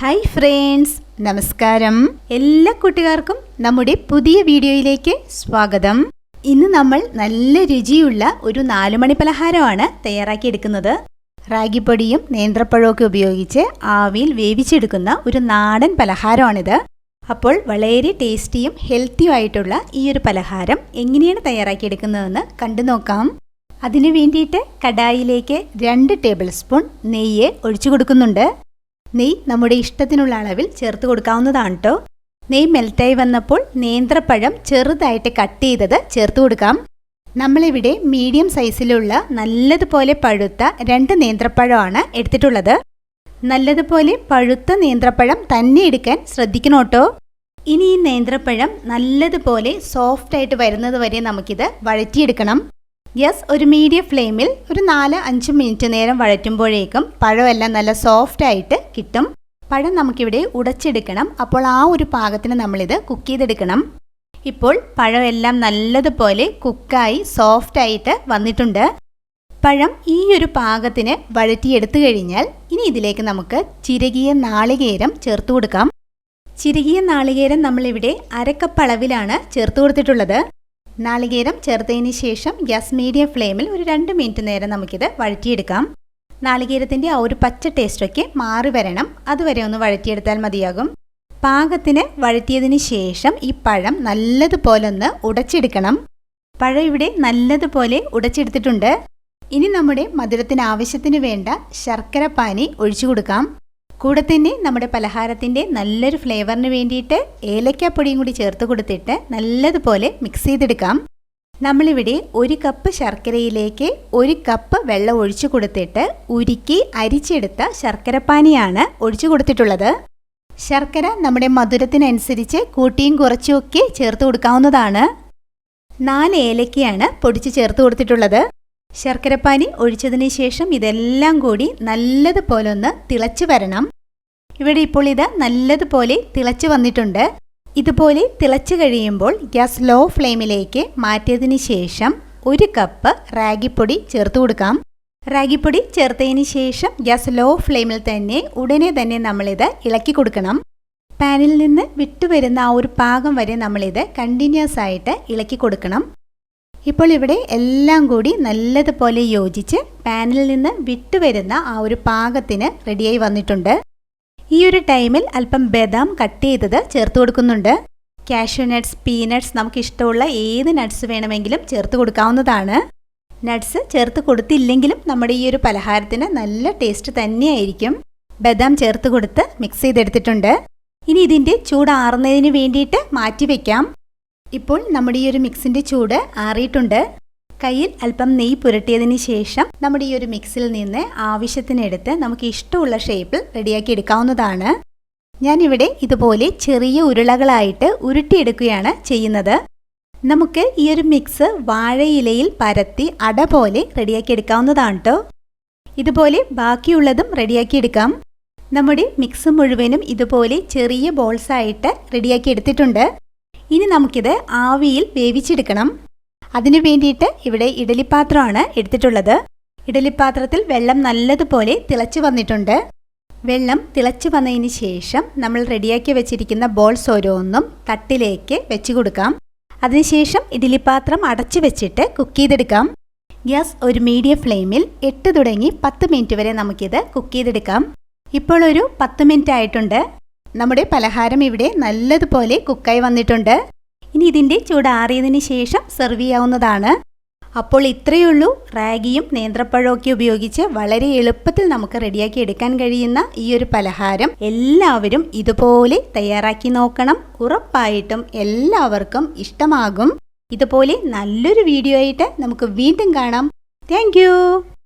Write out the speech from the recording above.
Hi friends നമസ്കാരം. എല്ലാ കൂട്ടുകാർക്കും നമ്മുടെ പുതിയ വീഡിയോയിലേക്ക് സ്വാഗതം. ഇന്ന് നമ്മൾ നല്ല രുചിയുള്ള ഒരു നാലുമണി പലഹാരമാണ് തയ്യാറാക്കിയെടുക്കുന്നത്. റാഗിപ്പൊടിയും നേന്ത്രപ്പഴവും ഒക്കെ ഉപയോഗിച്ച് ആവിയിൽ വേവിച്ചെടുക്കുന്ന ഒരു നാടൻ പലഹാരമാണിത്. അപ്പോൾ വളരെ ടേസ്റ്റിയും ഹെൽത്തിയും ആയിട്ടുള്ള ഈ ഒരു പലഹാരം എങ്ങനെയാണ് തയ്യാറാക്കിയെടുക്കുന്നതെന്ന് കണ്ടു നോക്കാം. അതിനു വേണ്ടിയിട്ട് കടായിലേക്ക് രണ്ട് ടേബിൾ സ്പൂൺ നെയ്യ് ഒഴിച്ചു കൊടുക്കുന്നുണ്ട്. നെയ്യ് നമ്മുടെ ഇഷ്ടത്തിനുള്ള അളവിൽ ചേർത്ത് കൊടുക്കാവുന്നതാണ് കേട്ടോ നെയ് മെൽറ്റായി വന്നപ്പോൾ നേന്ത്രപ്പഴം ചെറുതായിട്ട് കട്ട് ചെയ്തത് ചേർത്ത് കൊടുക്കാം. നമ്മളിവിടെ മീഡിയം സൈസിലുള്ള നല്ലതുപോലെ പഴുത്ത രണ്ട് നേന്ത്രപ്പഴമാണ് എടുത്തിട്ടുള്ളത്. നല്ലതുപോലെ പഴുത്ത നേന്ത്രപ്പഴം തന്നെ എടുക്കാൻ ശ്രദ്ധിക്കണം കേട്ടോ ഇനി ഈ നേന്ത്രപ്പഴം നല്ലതുപോലെ സോഫ്റ്റായിട്ട് വരുന്നത് വരെ നമുക്കിത് വഴറ്റിയെടുക്കണം. യെസ് ഒരു മീഡിയം ഫ്ലെയിമിൽ ഒരു നാല് അഞ്ച് മിനിറ്റ് നേരം വഴറ്റുമ്പോഴേക്കും പഴമെല്ലാം നല്ല സോഫ്റ്റ് ആയിട്ട് കിട്ടും. പഴം നമുക്കിവിടെ ഉടച്ചെടുക്കണം. അപ്പോൾ ആ ഒരു പാകത്തിന് നമ്മളിത് കുക്ക് ചെയ്തെടുക്കണം. ഇപ്പോൾ പഴമെല്ലാം നല്ലതുപോലെ കുക്കായി സോഫ്റ്റ് ആയിട്ട് വന്നിട്ടുണ്ട്. പഴം ഈ ഒരു പാകത്തിന് വഴറ്റിയെടുത്തു കഴിഞ്ഞാൽ ഇനി ഇതിലേക്ക് നമുക്ക് ചിരകിയ നാളികേരം ചേർത്ത് കൊടുക്കാം. ചിരകിയ നാളികേരം നമ്മളിവിടെ അരക്കപ്പളവിലാണ് ചേർത്ത് കൊടുത്തിട്ടുള്ളത്. നാളികേരം ചേർത്തതിന് ശേഷം ഗ്യാസ് മീഡിയം ഫ്ലെയിമിൽ ഒരു രണ്ട് മിനിറ്റ് നേരം നമുക്കിത് വഴറ്റിയെടുക്കാം. നാളികേരത്തിന്റെ ആ ഒരു പച്ച ടേസ്റ്റൊക്കെ മാറി വരണം. അതുവരെ ഒന്ന് വഴറ്റിയെടുത്താൽ മതിയാകും. പാകത്തിന് വഴറ്റിയതിന് ശേഷം ഈ പഴം നല്ലതുപോലെ ഒന്ന് ഉടച്ചെടുക്കണം. പഴം ഇവിടെ നല്ലതുപോലെ ഉടച്ചെടുത്തിട്ടുണ്ട്. ഇനി നമ്മുടെ മധുരത്തിന് ആവശ്യത്തിന് വേണ്ട ശർക്കര പാനി ഒഴിച്ചു കൊടുക്കാം. കൂടെ തന്നെ നമ്മുടെ പലഹാരത്തിന്റെ നല്ലൊരു ഫ്ലേവറിന് വേണ്ടിയിട്ട് ഏലക്കാപ്പൊടിയും കൂടി ചേർത്ത് കൊടുത്തിട്ട് നല്ലതുപോലെ മിക്സ് ചെയ്തെടുക്കാം. നമ്മളിവിടെ ഒരു കപ്പ് ശർക്കരയിലേക്ക് ഒരു കപ്പ് വെള്ളം ഒഴിച്ചു കൊടുത്തിട്ട് ഉരുക്കി അരിച്ചെടുത്ത ശർക്കരപ്പാനിയാണ് ഒഴിച്ചു കൊടുത്തിട്ടുള്ളത്. ശർക്കര നമ്മുടെ മധുരത്തിനനുസരിച്ച് കൂട്ടിയും കുറച്ചുമൊക്കെ ചേർത്ത് കൊടുക്കാവുന്നതാണ്. നാല് ഏലക്കയാണ് പൊടിച്ച് ചേർത്ത് കൊടുത്തിട്ടുള്ളത്. ശർക്കരപ്പാനി ഒഴിച്ചതിന് ശേഷം ഇതെല്ലാം കൂടി നല്ലതുപോലെ ഒന്ന് തിളച്ചു വരണം. ഇവിടെ ഇപ്പോൾ ഇത് നല്ലതുപോലെ തിളച്ചു വന്നിട്ടുണ്ട്. ഇതുപോലെ തിളച്ചു കഴിയുമ്പോൾ ഗ്യാസ് ലോ ഫ്ലെയിമിലേക്ക് മാറ്റിയതിന് ശേഷം ഒരു കപ്പ് റാഗിപ്പൊടി ചേർത്ത് കൊടുക്കാം. റാഗിപ്പൊടി ചേർത്തതിന് ശേഷം ഗ്യാസ് ലോ ഫ്ലെയിമിൽ തന്നെ ഉടനെ തന്നെ നമ്മളിത് ഇളക്കി കൊടുക്കണം. പാനിൽ നിന്ന് വിട്ടുവരുന്ന ആ ഒരു പാകം വരെ നമ്മളിത് കണ്ടിന്യൂസ് ആയിട്ട് ഇളക്കി കൊടുക്കണം. ഇപ്പോൾ ഇവിടെ എല്ലാം കൂടി നല്ലതുപോലെ യോജിച്ച് പാനിൽ നിന്ന് വിട്ടുവരുന്ന ആ ഒരു പാകത്തിന് റെഡിയായി വന്നിട്ടുണ്ട്. ഈ ഒരു ടൈമിൽ അല്പം ബദാം കട്ട് ചെയ്തത് ചേർത്ത് കൊടുക്കുന്നുണ്ട്. കാഷ്യൂ നട്ട്സ് പീനട്ട്സ് നമുക്ക് ഇഷ്ടമുള്ള ഏത് നട്ട്സ് വേണമെങ്കിലും ചേർത്ത് കൊടുക്കാവുന്നതാണ്. നട്ട്സ് ചേർത്ത് കൊടുത്തില്ലെങ്കിലും നമ്മുടെ ഈ ഒരു പലഹാരത്തിന് നല്ല ടേസ്റ്റ് തന്നെയായിരിക്കും. ബദാം ചേർത്ത് കൊടുത്ത് മിക്സ് ചെയ്തെടുത്തിട്ടുണ്ട്. ഇനി ഇതിന്റെ ചൂടാറുന്നതിന് വേണ്ടിയിട്ട് മാറ്റി വയ്ക്കാം ഇപ്പോൾ നമ്മുടെ ഈ ഒരു മിക്സിന്റെ ചൂട് ആറിയിട്ടുണ്ട്. കയ്യിൽ അല്പം നെയ്യ് പുരട്ടിയതിന് ശേഷം നമ്മുടെ ഈ ഒരു മിക്സിൽ നിന്ന് ആവശ്യത്തിനെടുത്ത് നമുക്ക് ഇഷ്ടമുള്ള ഷേപ്പിൽ റെഡിയാക്കി എടുക്കാവുന്നതാണ്. ഞാനിവിടെ ഇതുപോലെ ചെറിയ ഉരുളകളായിട്ട് ഉരുട്ടിയെടുക്കുകയാണ് ചെയ്യുന്നത്. നമുക്ക് ഈ ഒരു മിക്സ് വാഴയിലയിൽ പരത്തി അട പോലെ റെഡിയാക്കി എടുക്കാവുന്നതാണ് കേട്ടോ ഇതുപോലെ ബാക്കിയുള്ളതും റെഡിയാക്കി എടുക്കാം. നമ്മുടെ മിക്സ് മുഴുവനും ഇതുപോലെ ചെറിയ ബോൾസായിട്ട് റെഡിയാക്കി എടുത്തിട്ടുണ്ട്. ഇനി നമുക്കിത് ആവിയിൽ വേവിച്ചെടുക്കണം. അതിനു വേണ്ടിയിട്ട് ഇവിടെ ഇഡലിപ്പാത്രമാണ് എടുത്തിട്ടുള്ളത്. ഇഡലിപ്പാത്രത്തിൽ വെള്ളം നല്ലതുപോലെ തിളച്ചു വന്നിട്ടുണ്ട്. വെള്ളം തിളച്ചു വന്നതിന് ശേഷം നമ്മൾ റെഡിയാക്കി വെച്ചിരിക്കുന്ന ബോൾസ് ഓരോന്നും തട്ടിലേക്ക് വെച്ച് കൊടുക്കാം. അതിനുശേഷം ഇഡലിപ്പാത്രം അടച്ചു വെച്ചിട്ട് കുക്ക് ചെയ്തെടുക്കാം. ഗ്യാസ് ഒരു മീഡിയം ഫ്ലെയിമിൽ എട്ട് തുടങ്ങി പത്ത് മിനിറ്റ് വരെ നമുക്കിത് കുക്ക് ചെയ്തെടുക്കാം. ഇപ്പോൾ ഒരു പത്ത് മിനിറ്റ് ആയിട്ടുണ്ട്. നമ്മുടെ പലഹാരം ഇവിടെ നല്ലതുപോലെ കുക്കായി വന്നിട്ടുണ്ട്. ഇനി ഇതിന്റെ ചൂടാറിയതിന് ശേഷം സെർവ് ചെയ്യാവുന്നതാണ്. അപ്പോൾ ഇത്രയേ ഉള്ളൂ. റാഗിയും നേന്ത്രപ്പഴമൊക്കെ ഉപയോഗിച്ച് വളരെ എളുപ്പത്തിൽ നമുക്ക് റെഡിയാക്കി എടുക്കാൻ കഴിയുന്ന ഈ ഒരു പലഹാരം. എല്ലാവരും ഇതുപോലെ തയ്യാറാക്കി നോക്കണം. ഉറപ്പായിട്ടും എല്ലാവർക്കും ഇഷ്ടമാകും. ഇതുപോലെ നല്ലൊരു വീഡിയോ ആയിട്ട് നമുക്ക് വീണ്ടും കാണാം. താങ്ക്